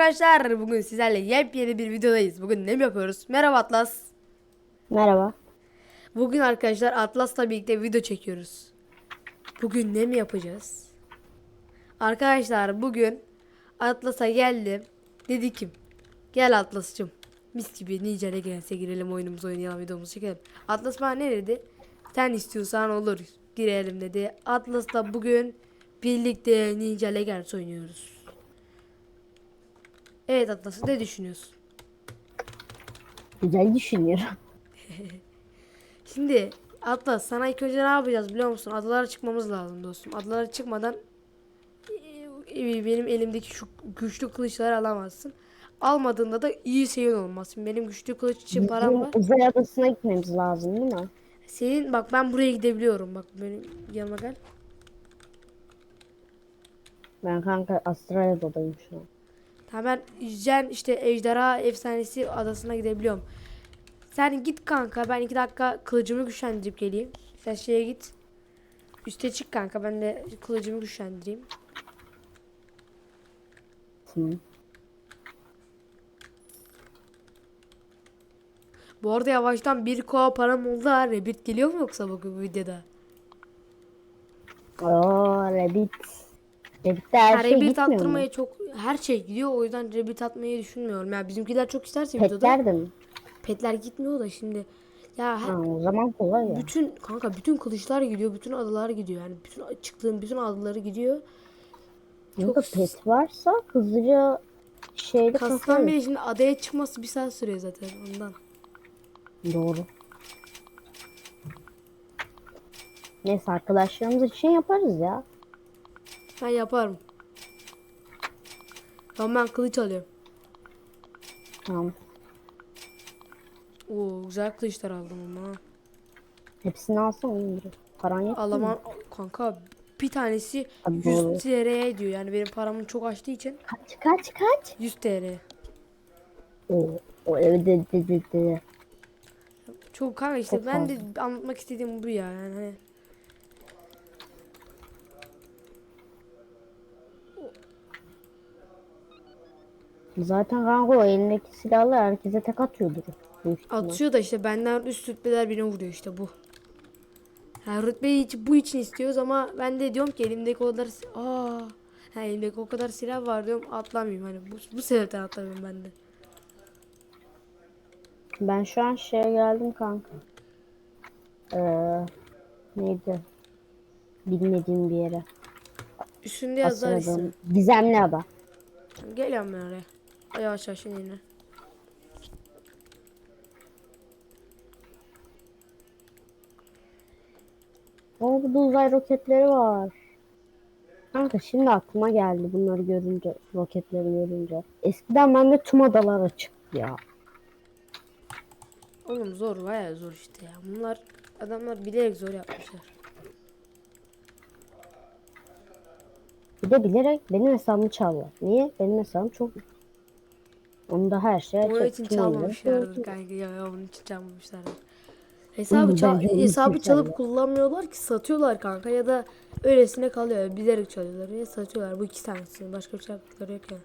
arkadaşlar. Bugün sizlerle yepyeni bir videodayız. Bugün ne yapıyoruz? Merhaba Atlas. Merhaba. Bugün arkadaşlar Atlas'la birlikte video çekiyoruz. Bugün ne mi yapacağız? Arkadaşlar bugün Atlas'a geldim. Dedi ki gel Atlas'cığım. Mis gibi Ninja Legends'e girelim oyunumuzu oynayalım videomuzu çekelim. Atlas bana ne dedi? Sen istiyorsan olur girelim dedi. Atlas'la bugün birlikte Ninja Legends oynuyoruz. Evet Atlas ne düşünüyorsun? Güzel düşünüyorum. Şimdi Atlas sana ilk önce ne yapacağız biliyor musun? Adalara çıkmamız lazım dostum. Adalara çıkmadan e, benim elimdeki şu güçlü kılıçları alamazsın. Almadığında da iyi şeyin olmaz. Şimdi benim güçlü kılıç için param var. uzay adasına gitmemiz lazım değil mi? Senin bak ben buraya gidebiliyorum. Bak benim yanıma gel. Ben kanka Astralya'dayım şu an. Tamam ben Jen işte Ejderha Efsanesi adasına gidebiliyorum. Sen git kanka ben iki dakika kılıcımı güçlendirip geleyim. Sen şeye git. Üste çık kanka ben de kılıcımı güçlendireyim. Tamam. Bu arada yavaştan bir koa param oldu ha. Rabbit geliyor mu yoksa bu videoda? Oo Rabbit. Rabbit'te her Ha, şey Rabbit gitmiyor mu? attırmaya çok her şey gidiyor o yüzden Rabbit atmayı düşünmüyorum. Ya bizimkiler çok isterse videoda. Petler de mi? Petler gitmiyor da şimdi. Ya her- Ha, o zaman kolay ya. bütün kanka bütün kılıçlar gidiyor, bütün adalar gidiyor. Yani bütün çıktığın bütün adaları gidiyor. Kanka pet varsa hızlıca şeyde Kastan beri şimdi adaya çıkması bir saat sürüyor zaten ondan. Doğru. Neyse arkadaşlarımız için yaparız ya. Ben yaparım. Tamam ben kılıç alıyorum. Tamam. Oo güzel kılıçlar aldım ama. Hepsini alsam olur. Paran yok? Alamam kanka bir tanesi Abi 100 doğru. TL'ye ediyor. Yani benim paramın çok açtığı için Kaç kaç kaç? 100 TL. Oo. O evet de de de. Çok kanka işte ben de anlatmak istediğim bu ya yani. Zaten kanka o elindeki silahlar herkese tek atıyordur. büyük ihtimal. Atıyor da işte benden üst rütbeler birine vuruyor işte bu. Yani rütbeyi hiç bu için istiyoruz ama ben de diyorum ki elimdeki o kadar si- aa ha, elimdeki o kadar silah var diyorum atlamayayım hani bu, bu sebepten atlamıyorum ben de. Ben şu an şeye geldim kanka. Ee, neydi? Bilmediğim bir yere. Üstünde yazar ismi. Asya'da. Gizemli ada. Geliyorum ben oraya. Yavaş yavaş yine. Oo burada uzay roketleri var. Kanka şimdi aklıma geldi bunları görünce, roketleri görünce. Eskiden bende tüm adalar açıktı ya. Oğlum zor bayağı zor işte ya. Bunlar adamlar bilerek zor yapmışlar. Bir de bilerek benim hesabımı çaldılar. Niye? Benim hesabım çok Onda her şey Onun için çalmamışlardır kanka ya, ya onun için çalmamışlardır. Hesabı, çal- hesabı çalıp kullanmıyorlar ki satıyorlar kanka ya da öylesine kalıyor. Bilerek çalıyorlar ya satıyorlar. Bu iki tanesi. Başka bir şey yaptıkları yok yani.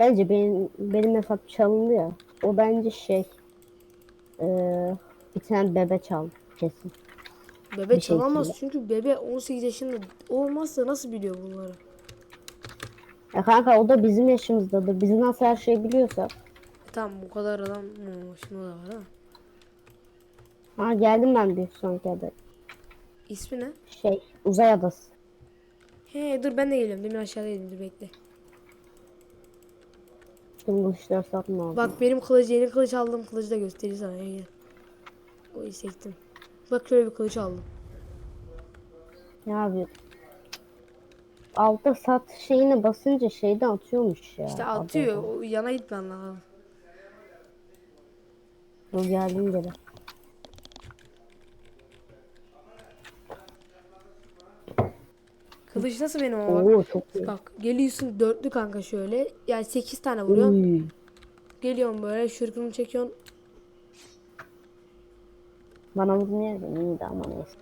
Bence benim benim hesap çalındı ya. O bence şey eee bir tane bebe çaldı kesin. Bebe Bir şey çalamaz söyle. çünkü bebe 18 yaşında olmazsa nasıl biliyor bunları? Ya kanka o da bizim yaşımızdadır. Biz nasıl her şeyi biliyorsak. Tamam bu kadar adam o da var ha. Ha geldim ben bir sonraki adaya. İsmi ne? Şey uzay adası. He dur ben de geliyorum. Demin aşağıdaydım dur bekle. Tüm bu işler aldım. Bak benim kılıç yeni kılıç aldım. Kılıcı da göstereyim sana. Gel. O sektim. Bak şöyle bir kılıç aldım. Ya abi. Altta sat şeyine basınca şeyden atıyormuş ya. İşte atıyor. O yana gitmen lazım. Dur geldim geri. Kılıç nasıl benim ama bak. Oo çok iyi. Bak geliyorsun dörtlü kanka şöyle. Yani 8 tane vuruyorsun. Uy. Geliyorsun böyle şırkını çekiyorsun. Bana vurmuyor da iyiydi ama neyse.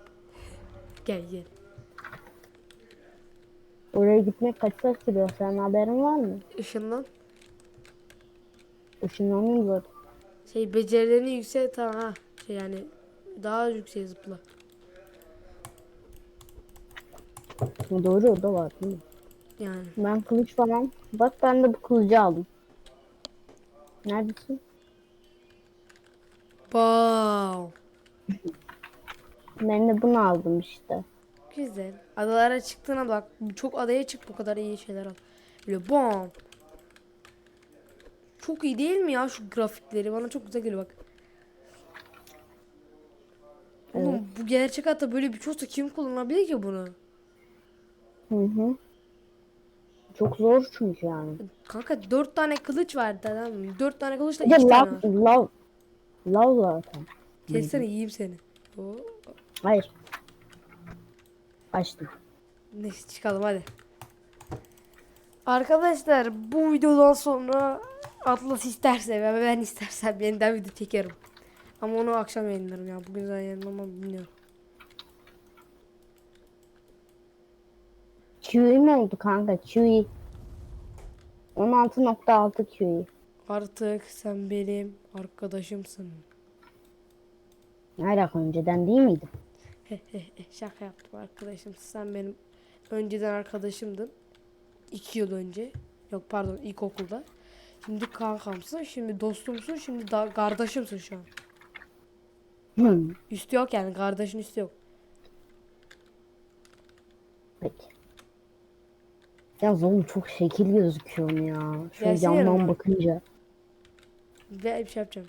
Gel gel. Oraya gitmek kaç saat sürüyor? Senin haberin var mı? Işınlan. Işınlanayım zaten. Şey becerilerini yüksek tamam ha. Şey yani daha yüksek zıpla. Doğru o da var değil mi? Yani. Ben kılıç falan. Bak ben de bu kılıcı aldım. Neredesin? Wow. Ben de bunu aldım işte. Güzel. Adalara çıktığına bak. Çok adaya çık bu kadar iyi şeyler al. Böyle bam. Çok iyi değil mi ya şu grafikleri? Bana çok güzel geliyor bak. Oğlum bu gerçek hayatta böyle bir olsa kim kullanabilir ki bunu? Hı hı. Çok zor çünkü yani. Kanka dört tane kılıç var tamam mı? Dört tane kılıçla iki tane var. lav, lav zaten. Kessene yiyeyim seni. Oo. Hayır. Açtım. Neyse çıkalım hadi. Arkadaşlar bu videodan sonra Atlas isterse ve ben istersem yeniden video çekerim. Ama onu akşam yayınlarım ya. Bugün zaten yayınlamam bilmiyorum. QE mi oldu kanka? QE. 16.6 QE. Artık sen benim arkadaşımsın. Ne alaka önceden değil miydi? Şaka yaptım arkadaşım. Sen benim önceden arkadaşımdın. İki yıl önce. Yok pardon ilkokulda. Şimdi kankamsın, şimdi dostumsun, şimdi da kardeşimsin şu an. Hmm. Üstü yok yani kardeşin üstü yok. Peki. Ya oğlum çok şekil gözüküyorum ya. Gelsene yandan yanıma. bakınca. Ve bir şey yapacağım.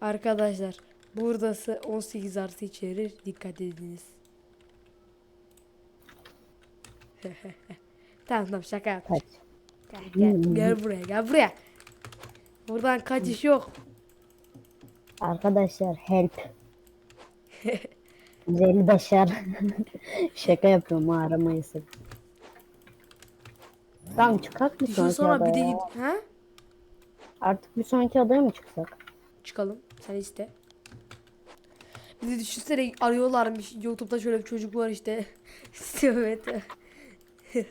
Arkadaşlar buradası 18 artı içerir. Dikkat ediniz. tamam tamam şaka yaptım. Kaç. Gel, gel, gel buraya gel buraya. Buradan kaçış yok. Arkadaşlar help. 150 başar. Şaka yapıyorum ha, aramayı sakın. Tamam çıkak Şu sonraki sonra bir de git. Ha? Artık bir sonraki adaya mı çıksak? Çıkalım. Sen iste. De düşünsene arıyorlarmış. Youtube'da şöyle bir çocuk var işte. evet.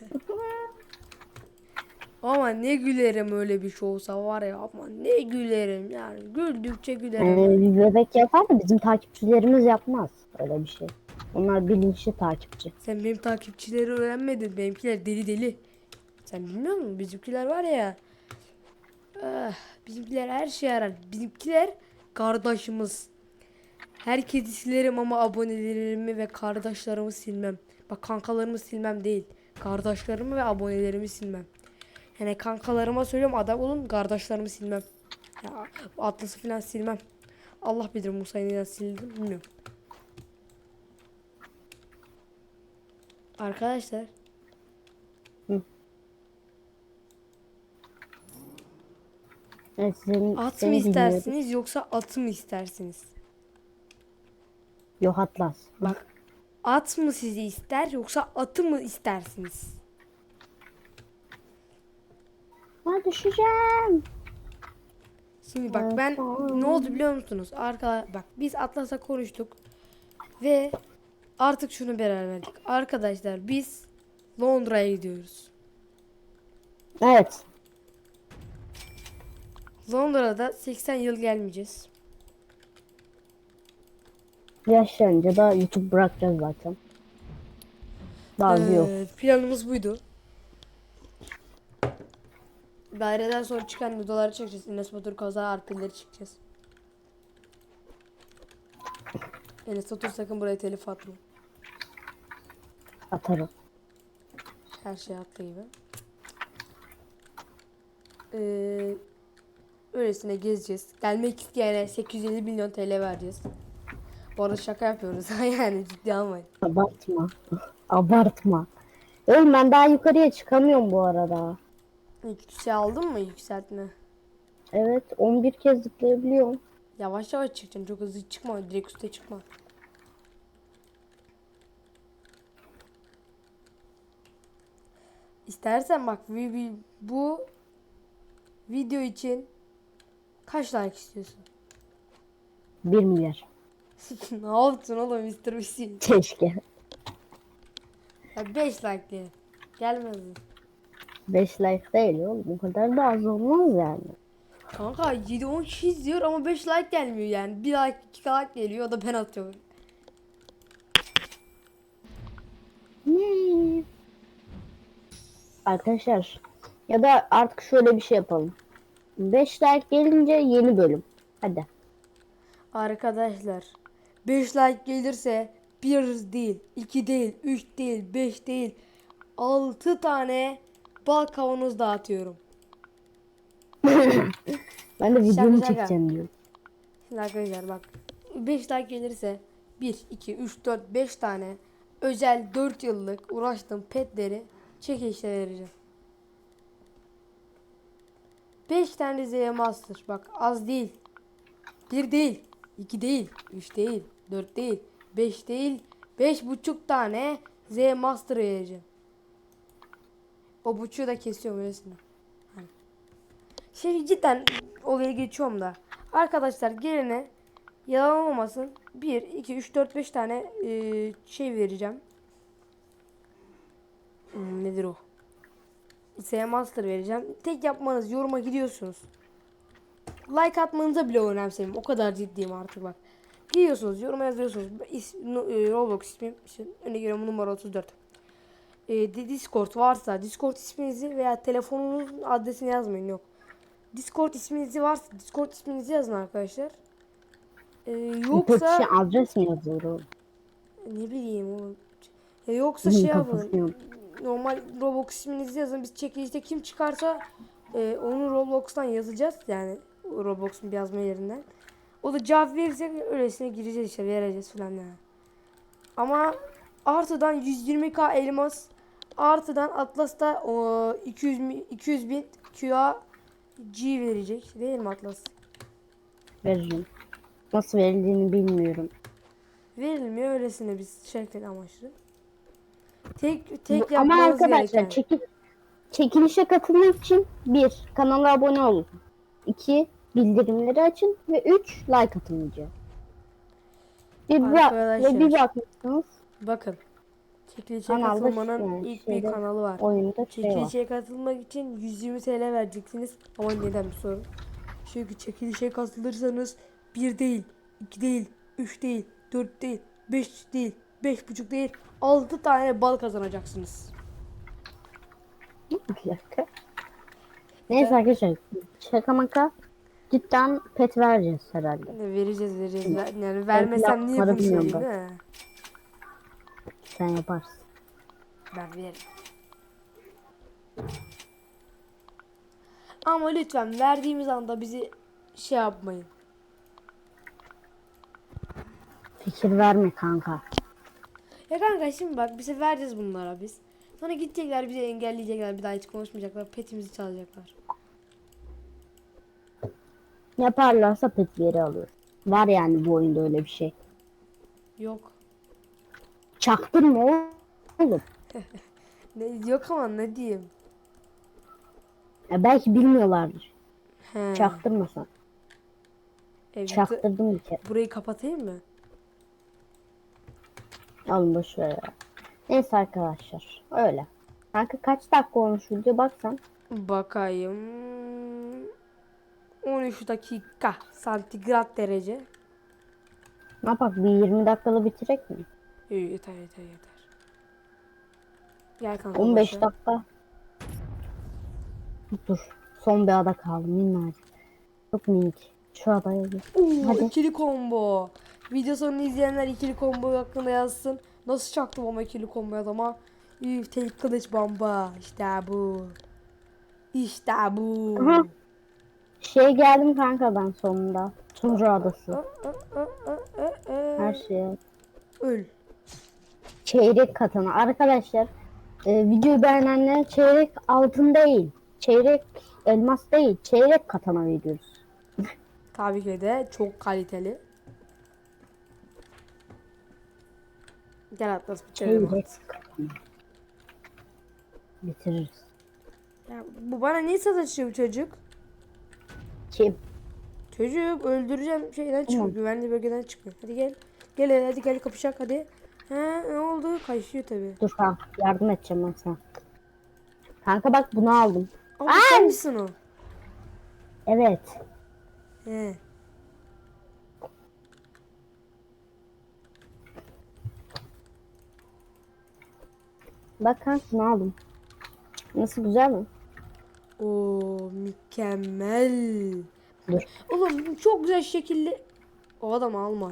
ama ne gülerim öyle bir şey olsa var ya ama ne gülerim yani güldükçe gülerim. Bir bebek yapar da bizim takipçilerimiz yapmaz öyle bir şey. Onlar bilinçli takipçi. Sen benim takipçileri öğrenmedin. Benimkiler deli deli. Sen bilmiyor musun? Bizimkiler var ya. ah, bizimkiler her şey arar. Bizimkiler kardeşimiz. Herkesi silerim ama abonelerimi ve kardeşlerimi silmem. Bak kankalarımı silmem değil. Kardeşlerimi ve abonelerimi silmem. Yani kankalarıma söylüyorum adam olun kardeşlerimi silmem. Ya, Atlas'ı falan silmem. Allah bilir Musa'yı neden sildim bilmiyorum. Arkadaşlar Evet, senin, At mı istersiniz yoksa atı mı istersiniz? Yok Atlas. Bak at mı sizi ister yoksa atı mı istersiniz? Ha düşeceğim. Şimdi bak ben ne oldu biliyor musunuz? Arka bak biz Atlas'a konuştuk ve artık şunu beraber verdik. Arkadaşlar biz Londra'ya gidiyoruz. Evet. Londra'da 80 yıl gelmeyeceğiz. Yaşlanınca da YouTube bırakacağız zaten. Daha ee, yok. Planımız buydu. Daireden sonra çıkan videoları çekeceğiz. Enes Batur kaza arpileri çekeceğiz. Enes Batur sakın buraya telif atma. Atarım. Her şey attığı gibi. Ee, öylesine gezeceğiz. Gelmek isteyene 850 milyon TL vereceğiz. Bu arada şaka yapıyoruz. yani ciddi almayın. Abartma. Abartma. Oğlum ben daha yukarıya çıkamıyorum bu arada. Yüksel aldın mı yükseltme? Evet 11 kez zıplayabiliyorum. Yavaş yavaş çıkacaksın. Çok hızlı çıkma. Direkt üste çıkma. İstersen bak bu video için kaç like istiyorsun? 1 milyar. ne yaptın oğlum Mr. Beast? Keşke. Ya 5 like diye. Gelmez. 5 like değil oğlum. O kadar da az olmaz yani. Kanka 7-10 kişi izliyor ama 5 like gelmiyor yani. 1 like 2 like geliyor o da ben atıyorum. Arkadaşlar ya da artık şöyle bir şey yapalım. 5 like gelince yeni bölüm. Hadi. Arkadaşlar 5 like gelirse 1 değil, 2 değil, 3 değil, 5 değil 6 tane bal kavanoz dağıtıyorum. Ben de videomu şaka. çekeceğim diyorum. Şimdi arkadaşlar bak 5 like gelirse 1, 2, 3, 4, 5 tane özel 4 yıllık uğraştığım petleri çekilişe vereceğim. 5 tane Z Master bak az değil. 1 değil, 2 değil, 3 değil, 4 değil, 5 değil, 5 buçuk tane Z Master vereceğim. O buçuğu da kesiyorum öylesine. Şimdi cidden olaya geçiyorum da. Arkadaşlar gelene yalan olmasın. 1, 2, 3, 4, 5 tane e, şey vereceğim. Hmm, nedir o? Saya Master vereceğim. Tek yapmanız yoruma gidiyorsunuz. Like atmanıza bile önemsemiyorum. O kadar ciddiyim artık bak. Gidiyorsunuz yoruma yazıyorsunuz. İs, no- e, Roblox ismim. işte örnek veriyorum numara 34. E, di- Discord varsa Discord isminizi veya telefonunuzun adresini yazmayın yok. Discord isminizi varsa Discord isminizi yazın arkadaşlar. E, Yoksa... yoksa Şey, adres mi yazıyor ne bileyim oğlum. Ya yoksa şey yapın. Normal Roblox isminizi yazın. Biz çekilişte kim çıkarsa e, onu Roblox'tan yazacağız. Yani Roblox'un yazma yerinden. O da cevap verirse öylesine gireceğiz işte vereceğiz falan yani. Ama artıdan 120k elmas artıdan Atlas'ta o 200 mi- 200 bin QA G verecek değil mi Atlas? Veririm. Nasıl verildiğini bilmiyorum. Verilmiyor öylesine biz şirket amaçlı. Tek tek Bu- Ama arkadaşlar gereken. çekil çekilişe katılmak için bir kanala abone olun. 2 bildirimleri açın ve 3 like atın videoya. Bir bak Arkadaşlar. ve bir bakmışsınız Bakın. Çekilişe Kanalda katılmanın yani ilk bir kanalı var. oyunda şey var. Çekilişe katılmak için 120 TL vereceksiniz. Ama neden bir sorun? Çünkü çekilişe katılırsanız 1 değil, 2 değil, 3 değil, 4 değil, 5 değil, 5,5 değil, 6 tane bal kazanacaksınız. Bir dakika. Neyse arkadaşlar şaka maka cidden pet vereceğiz herhalde. Vereceğiz vereceğiz. Ver- Yani vermesem niye bunu bilmiyorum söyleyeyim he? Sen yaparsın. Ben veririm. Ama lütfen verdiğimiz anda bizi şey yapmayın. Fikir verme kanka. Ya kanka şimdi bak bize vereceğiz bunlara biz. Sonra gidecekler bizi engelleyecekler bir daha hiç konuşmayacaklar. Petimizi çalacaklar. Yaparlarsa pet geri alıyor. Var yani bu oyunda öyle bir şey. Yok. Çaktırma oğlum. Ne, yok ama ne diyeyim. Ya belki bilmiyorlardır. He. Çaktırmasan. E, Çaktırdım bir kere. burayı kapatayım mı? Alın boş ver ya. Neyse arkadaşlar. Öyle. Kanka kaç dakika olmuş video baksan. Bakayım. 13 dakika santigrat derece. Ne yapak bir 20 dakikada bitirek mi? İyi, yeter yeter yeter. Gel kanka. 15 başla. dakika. Dur. Son bir ada kaldı minnacık. Çok minik. Şu adaya gir. Hadi. ikili combo. Video sonunu izleyenler ikili combo hakkında yazsın. Nasıl çaktım ama ikili combo adama. Üf tek kılıç bomba. İşte bu. İşte bu. Aha. Şey geldim kanka ben sonunda. Tunca adası. Her şeye. Öl. Çeyrek katana. Arkadaşlar e, videoyu beğenenlere çeyrek altın değil. Çeyrek elmas değil. Çeyrek katana veriyoruz. Tabii ki de çok kaliteli. Gel Atlas bitirelim. Çeyrek katana. Bitiririz. Ya, bu bana niye sataşıyor bu çocuk? Kim? Çocuk öldüreceğim şeyden çıkıyor. Tamam. Güvenli bölgeden çıkıyor. Hadi gel. Gel hadi, hadi gel kapışak hadi. He ne oldu? Kaçıyor tabii. Dur kanka yardım edeceğim ben sana. Kanka bak bunu aldım. Ama bu sen misin o? Evet. He. Bak kanka bunu aldım. Nasıl güzel mi? Oo mükemmel. Oğlum çok güzel şekilli. O adam alma.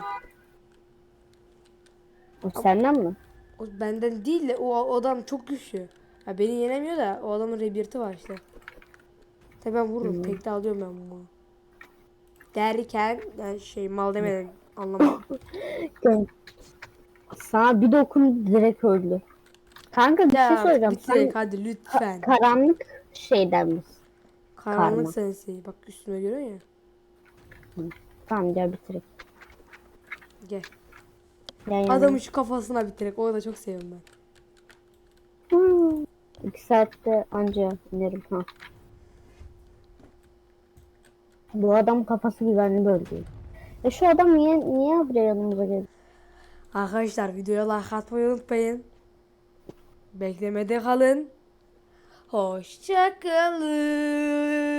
O senden mi? O benden değil de o, o adam çok güçlü. Ya beni yenemiyor da o adamın rebirti var işte. Tabii ben vururum. Tekte alıyorum ben bunu. Derken yani şey mal demeden anlamadım. Sana bir dokun direkt öldü. Kanka bir şey ya soracağım. Sen bitirek hadi lütfen. karanlık şeyden misin? Karanlık karma. sensei. Bak üstüme görüyor ya. Tamam gel bitirek. Gel. Yana. Adamın şu kafasına bitirek. O da çok seviyorum ben. Hmm. İki saatte anca inerim ha. Bu adam kafası güvenli bölge. E şu adam niye niye buraya yanımıza geldi? Arkadaşlar videoya like atmayı unutmayın. Beklemede kalın. Hoşça kalın.